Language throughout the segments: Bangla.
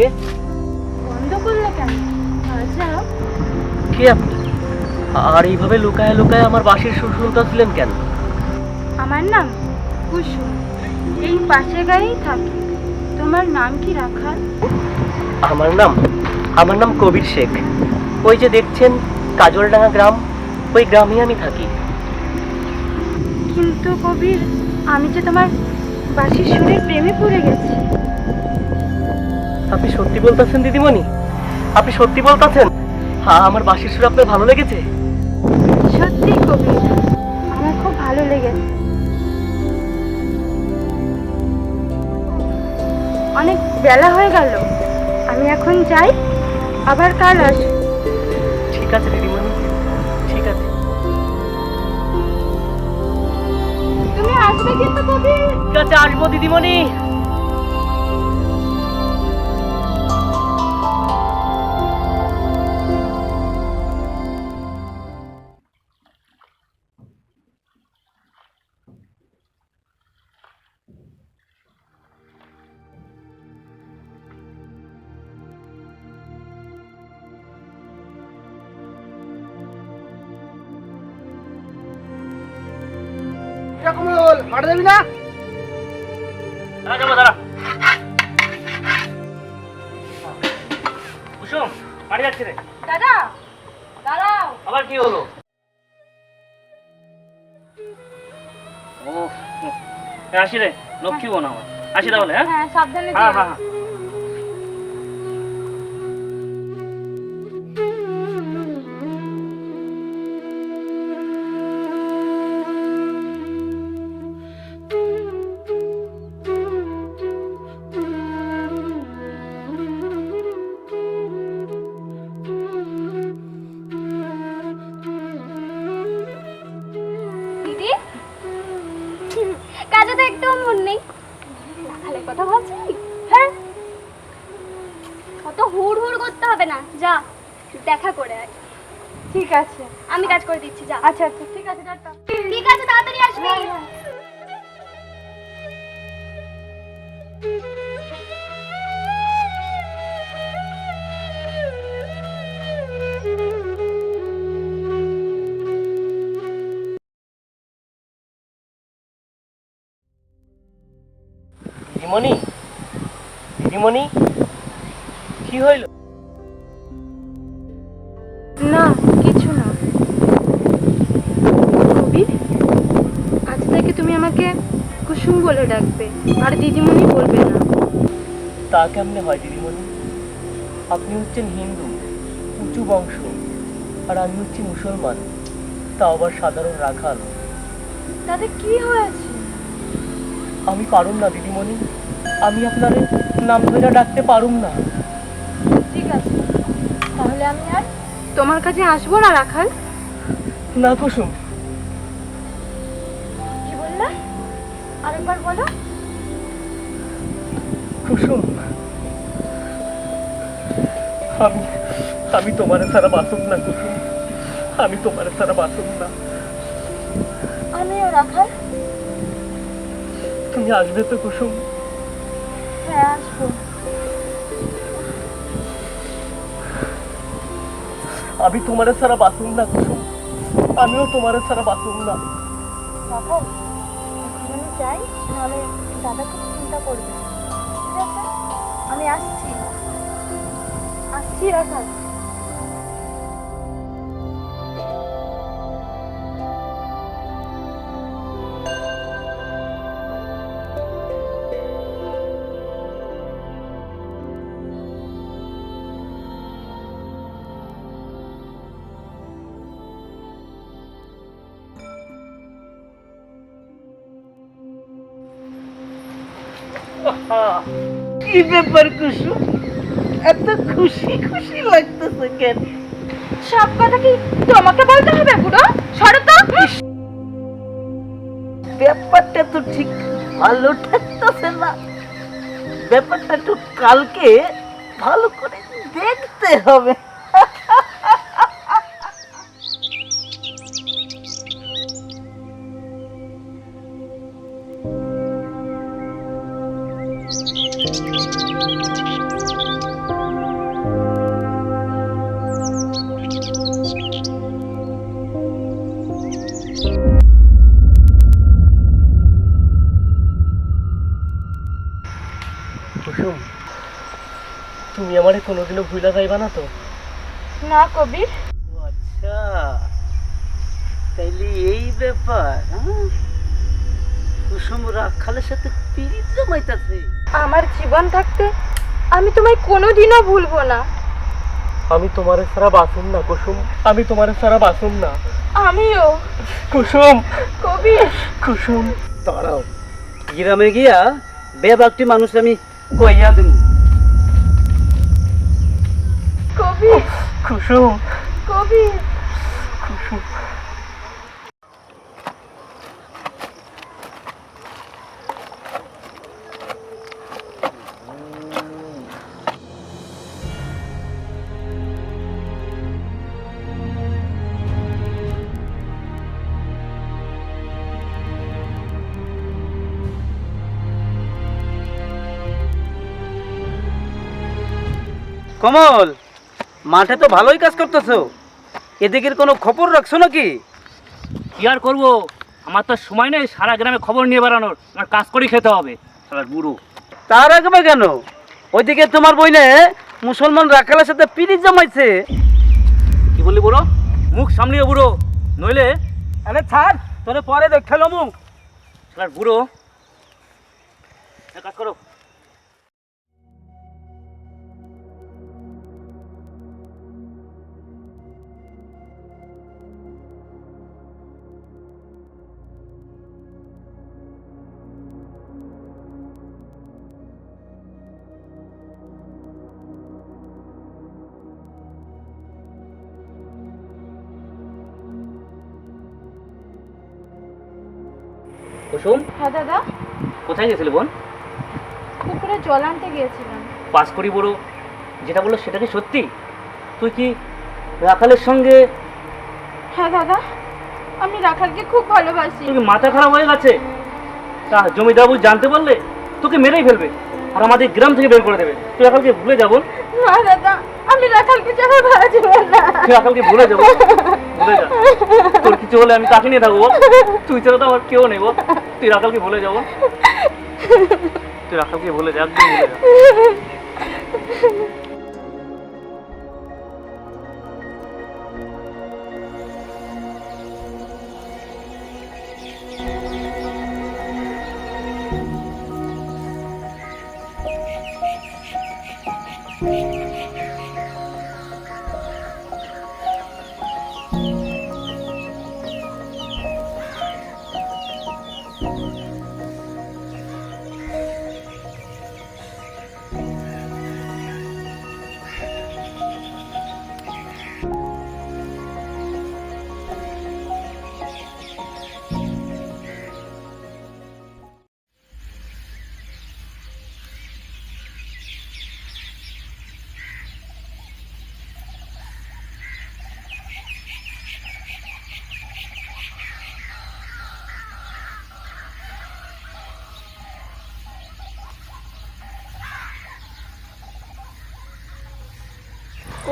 কে বন্ধ করলে কেন? আচ্ছা কে আপনি? আর এইভাবে লুকায় লুকায় আমার বাঁশির সুর শুনতেছিলেন কেন? আমার নাম কুসুম। এই পাশে গাড়িই থাকি। তোমার নাম কি রাখাল? আমার নাম আমার নাম কবির শেখ। ওই যে দেখছেন কাজলডাঙ্গা গ্রাম ওই গ্রামেই আমি থাকি। কিন্তু কবির আমি যে তোমার বাঁশির সুরের প্রেমে পড়ে গেছি। আপনি সত্যি বলতেছেন দিদিমণি? আপনি সত্যি বলতেছেন? হ্যাঁ আমার বাসির সুর আপনার ভালো লেগেছে? সত্যি কবি আমার খুব ভালো লেগেছে। অনেক বেলা হয়ে গেল আমি এখন যাই আবার কাল আস। ঠিক আছে দিদিমণি ঠিক আছে। তুমি আসবে কিন্তু কবি? ঠিক আছে আসব দিদিমণি। কমল মাঠে যাবি না? যাব দাঁড়া। কুসুম বাড়ি যাচ্ছে রে। দাদা দাঁড়াও। আবার কি হলো? ও আসি রে লক্ষ্মী বোন আমার। আসি তাহলে হ্যাঁ? হ্যাঁ সাবধানে হ্যাঁ হ্যাঁ। করে দিচ্ছি যা। আচ্ছা আচ্ছা ঠিক আছে টাটা। ঠিক আছে তাড়াতাড়ি আসবি। দিদিমণি দিদিমণি কি হইল? ডাকবে আর দিদিমণি বলবে না। তা কেমনে হয় দিদিমণি। আপনি হচ্ছেন হিন্দু উঁচু বংশ আর আমি হচ্ছি মুসলমান। তা আবার সাধারণ রাখাল। তাতে কি হয়েছে? আমি পারুম না দিদিমণি। আমি আপনার নাম ধরে ডাকতে পারুম না। ঠিক আছে। তাহলে আমি আর তোমার কাছে আসব না রাখাল? না কুসুম। কি বললে? আরেকবার বলো। আমি আমি তোমার ছাড়া বাসুম না কুসুম আমি তোমার ছাড়া বাসুম না। আমিও রাখাল। তুমি আসবে তো কুসুম। হ্যাঁ আসব। আমি তোমার ছাড়া বাসুম না কুসুম। আমিও তোমার ছাড়া বাসুম না। রাখাল যাই নাহলে দাদা খুব চিন্তা করবে ঠিক আছে? আমি আসছি। আসছি রাখাল কি ব্যাপার কুসুম এত খুশি খুশি লাগতেছে কেন? সব কথা কি তোমাকে বলতে হবে বুড়ো? সরো তো। ব্যাপারটা তো ঠিক ভালো ঠাকতেছে না। ব্যাপারটা একটু কালকে ভালো করে দেখতে হবে। আমারে কোনোদিনও ভুলা যাইবা না তো? না কবির আচ্ছা। তাইলে এই ব্যাপার হ্যাঁ? কুসুম রাখালের সাথে জমাইতাছে। আমার জীবন থাকতে আমি তোমায় কোনোদিনও ভুলবো না। আমি তোমার ছাড়া বাসুম না কুসুম। আমি তোমার ছাড়া বাসুম না। আমিও। কুসুম। কবির কুসুম। তারাও গ্রামে গিয়া বেবাকটি মানুষ আমি কইয়া দেব কুসুম কবির কুসুম কমল! মাঠে তো ভালোই কাজ করতেছো। এদিকের কোনো খবর রাখছো নাকি? কি আর করব? আমার তো সময় নেই সারা গ্রামে খবর নিয়ে বেড়ানোর। আমার কাজ করেই খেতে হবে। সারা বুড়ো। তা রাখবে কেন? ওইদিকে তোমার বইনে মুসলমান রাখালের সাথে পিরিত জমাইছে। কি বললি বুড়ো? মুখ সামলিয়ে বুড়ো। নইলে আরে ছাড় তোরে পরে দেখাল মুখ সারা বুড়ো। এক কাজ করো। কুসুম? হ্যাঁ দাদা। কোথায় গেছিলে বোন? পুকুরে জল আনতে গিয়েছিলাম। পাস করি বুড়ো। যেটা বলল সেটা কি সত্যি? তুই কি রাখালের সঙ্গে হ্যাঁ দাদা। আমি রাখালকে খুব ভালোবাসি। তোর মাথা খারাপ হয়ে গেছে? তা জমিদার বাবু জানতে পারলে তোকে মেরেই ফেলবে আর আমাদের গ্রাম থেকে বের করে দেবে। তুই রাখালকে ভুলে যাব না দাদা। আমি রাখালকে ছাড়া বাঁচব না। রাখালকে ভুলে যাব ভুলে তোর হলে আমি কাকে নিয়ে থাকব তুই ছাড়া তো আমার কেউ নেব। তুই রাখালকে ভুলে যাব তুই রাখালকে ভুলে যা একদম ভুলে যা।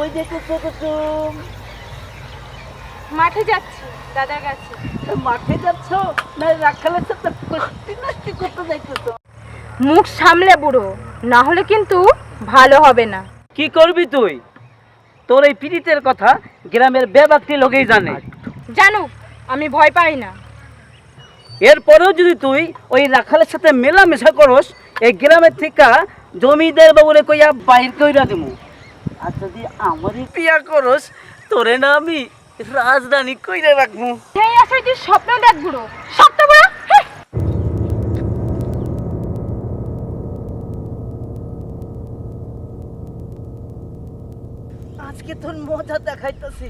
ওই মাঠে যাচ্ছি দাদার কাছে। মাঠে যাচ্ছ? না রাখালের সাথে কুস্তি নাস্তি করতে যাইতেছো। মুখ সামলে বুড়ো না হলে কিন্তু ভালো হবে না। কি করবি তুই? তোর এই পীড়িতের কথা গ্রামের বেবাক্তি লোকেই জানে। জানুক আমি ভয় পাই না। এরপরেও যদি তুই ওই রাখালের সাথে মেলামেশা করস এই গ্রামের থেকে জমিদার বাবুরে কইয়া বাইর কইরা দিমু। আর যদি আমারই পিয়া করস তোরে না আমি রাজধানী কইরা রাখব। সেই আশায় তুই স্বপ্ন দেখ বুড়ো। স্বপ্ন বুড়ো। আজকে তোর মজা দেখাইতেছি।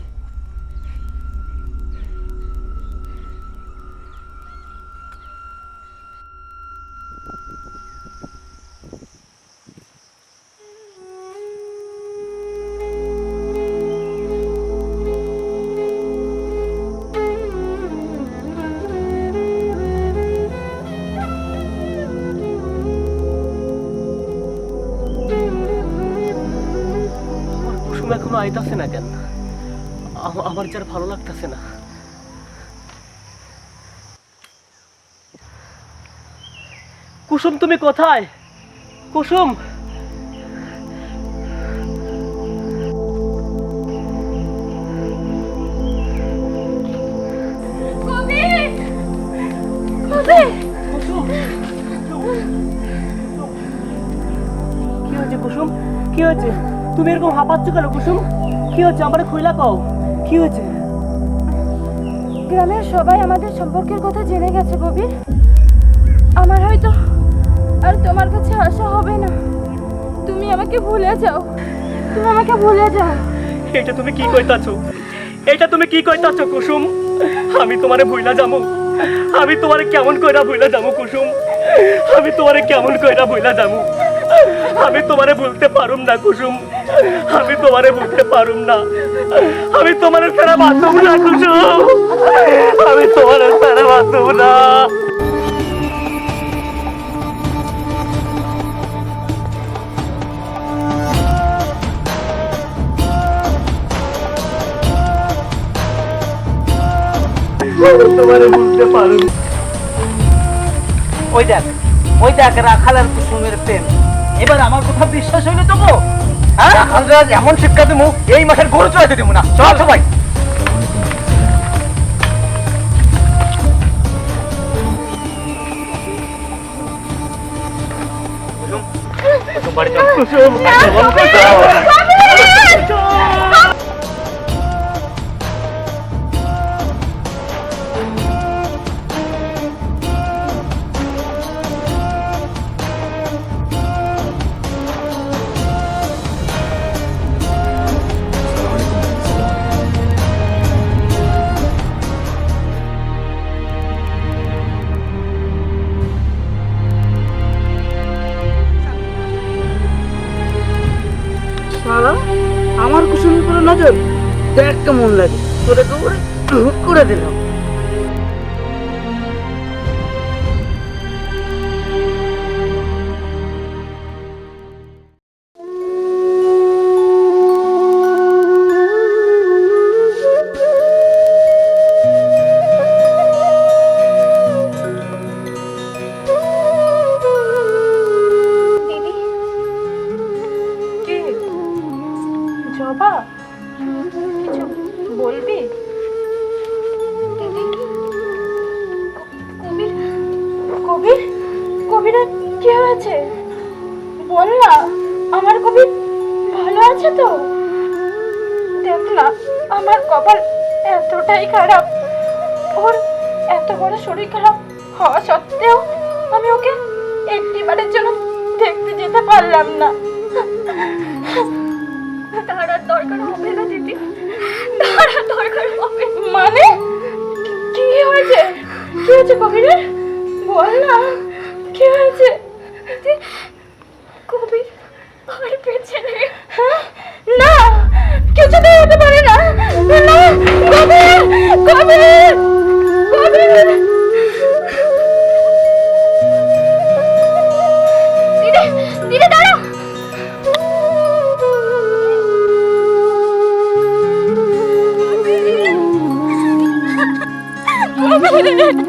কুসুম না কেন? আমার যার ভালো লাগতেছে না। কুসুম তুমি কোথায়? কুসুম! কি হয়েছে কুসুম? কি হয়েছে? তুমি এরকম হাঁপাচ্ছ কেন কুসুম? কি হচ্ছে? আমার খুইলা কও। কি হয়েছে? গ্রামের সবাই আমাদের সম্পর্কের কথা জেনে গেছে কবির আমার হয়তো আর তোমার কাছে আসা হবে না। তুমি আমাকে ভুলে যাও। তুমি আমাকে ভুলে যাও। এটা তুমি কি কইতাছো? এটা তুমি কি কইতাছো কুসুম? আমি তোমারে ভুইলা যামু। আমি তোমারে কেমন কইরা ভুইলা যামু কুসুম? আমি তোমারে কেমন কইরা ভুইলা যামু? আমি তোমারে বলতে পারুম না, কুসুম। আমি তোমারে বলতে পারুম না। আমি তোমার সারা বাঁচব না, কুসুম। আমি তোমারে সারা বাঁচব না। বলতে পারুন ওই দেখ ওই দেখ রাখাল আর কুসুমের প্রেম। এবার আমার কথা বিশ্বাস হইল তবু হ্যাঁ এমন শিক্ষা দেবো এই মাসের গরু চড়াইতে দেবো না চল সবাই কেমন লাগে? তোরা দৌড়ে করে দিলাম। এতটাই খারাপ। ওর এত বড় শরীর খারাপ হওয়া সত্ত্বেও আমি ওকে একটিবারের জন্য দেখতে যেতে পারলাম না। তার আর দরকার হবে না, দিদি। তার আর দরকার হবে মানে? কি হয়েছে? কি হয়েছে কবিরের বল না। কি হয়েছে? কবির আর নেই হ্যাঁ? না, কিছুতেই হতে পারে না। না। কবির কবির কবির দিদি দিদি দাঁড়াও কবির